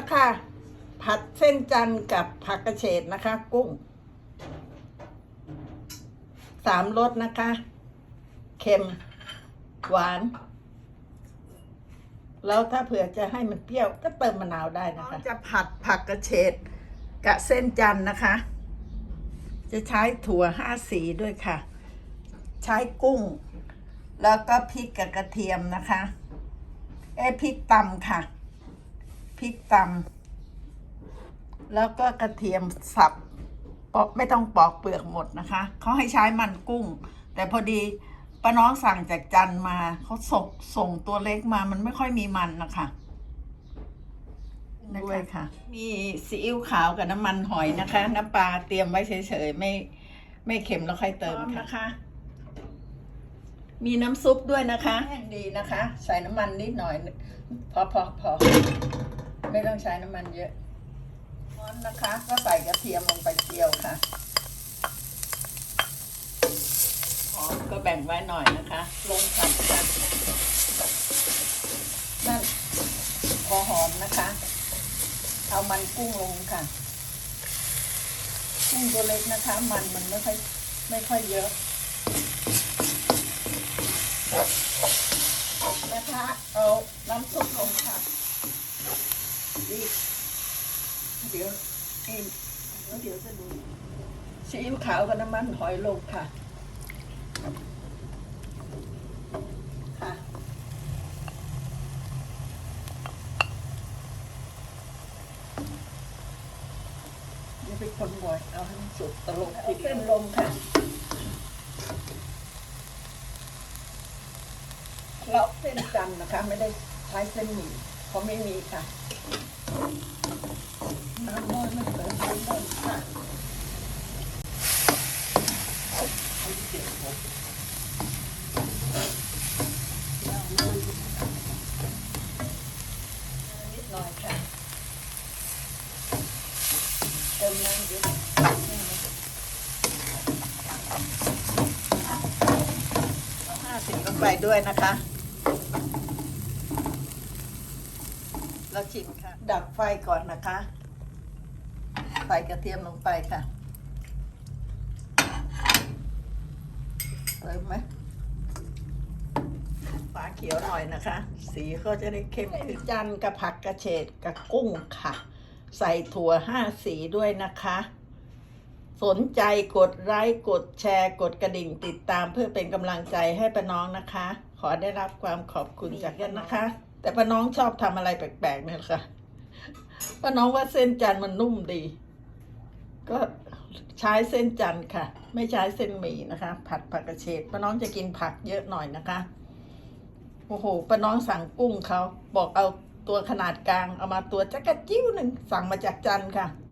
ล้วค่ะ ผัดเส้นจันทร์กับผักกระเฉดนะคะ กุ้ง สามรสนะคะ เค็ม หวาน แล้วถ้าเผื่อจะให้มันเปรี้ยวก็เติมมะนาวได้นะคะ จะผัดผักกระเฉดกับเส้นจันทร์นะคะ จะใช้ถั่วห้าสีด้วยค่ะ ใช้กุ้ง แล้วก็พริกกับกระเทียมนะคะ เอ้พริกตำค่ะ พริกตำแล้วก็กระเทียมสับปอกไม่ต้องปอกเปลือกหมดนะคะเขาให้ใช้มันกุ้ง แต่พอดีป้าน้องสั่งจากจันทร์มาเขาส่งส่งตัวเล็กมามันไม่ค่อยมีมันนะคะด้วยค่ะ มีซีอิ๊วขาวกับน้ำมันหอยนะคะ น้ำปลาเตรียมไว้เฉยๆไม่ ไม่เค็มแล้วค่อยเติมนะคะ มีน้ำซุปด้วยนะคะแห้งดีนะคะ ใส่น้ำมันนิดหน่อย พอพอพอ ไม่ต้องใช้น้ำมันเยอะร้อนนะคะ ก็ใส่กระเทียมลงไปเจียวค่ะหอมก็แบ่งไว้หน่อยนะคะ ลงผัดค่ะนั่นพอหอมนะคะ เอามันกุ้งลงค่ะ กุ้งตัวเล็กนะคะ มันมันไม่ค่อยไม่ค่อยเยอะนะคะเอาน้ำซุปลงค่ะ อีก เดี๋ยวเอ็มเดี๋ยวจะดูซีอิ๊วขาวกับน้ำมันหอยลงค่ะ ค่ะ เดี๋ยวไปคนบ่อยเอาให้มันสุกตลกทีเดียวเส้นลงค่ะเลาเส้นจันนะคะ ไม่ได้ใช้เส้นหมี่เพราะไม่มีค่ะ ไม่เติมน้ำน้อยค่ะนิดหน่อยค่ะเติมน้ำเยอะห้าสิบลงไปด้วยนะคะ แล้วชิมค่ะ ดับไฟก่อนนะคะ ใส่กระเทียมลงไปค่ะเติมไหมฝาเขียวหน่อยนะคะ สีก็จะได้เข้มขึ้นจันกับผักกระเฉดกับกุ้งค่ะ ใส่ถั่วห้าสีด้วยนะคะ สนใจกดไลค์กดแชร์กดกระดิ่งติดตามเพื่อเป็นกำลังใจให้ป้าน้องนะคะ ขอได้รับความขอบคุณจากท่านนะคะ แต่ป้าน้องชอบทำอะไรแปลกๆเนี่ยค่ะป้าน้องว่าเส้นจันทร์มันนุ่มดี ก็ใช้เส้นจันทร์ค่ะ ไม่ใช้เส้นหมี่นะคะ ผัดผักกระเฉดป้าน้องจะกินผักเยอะหน่อยนะคะโอ้โหป้าน้องสั่งกุ้งเขาบอกเอาตัวขนาดกลางเอามาตัวจักระจิ้วหนึ่งสั่งมาจากจันทร์ค่ะ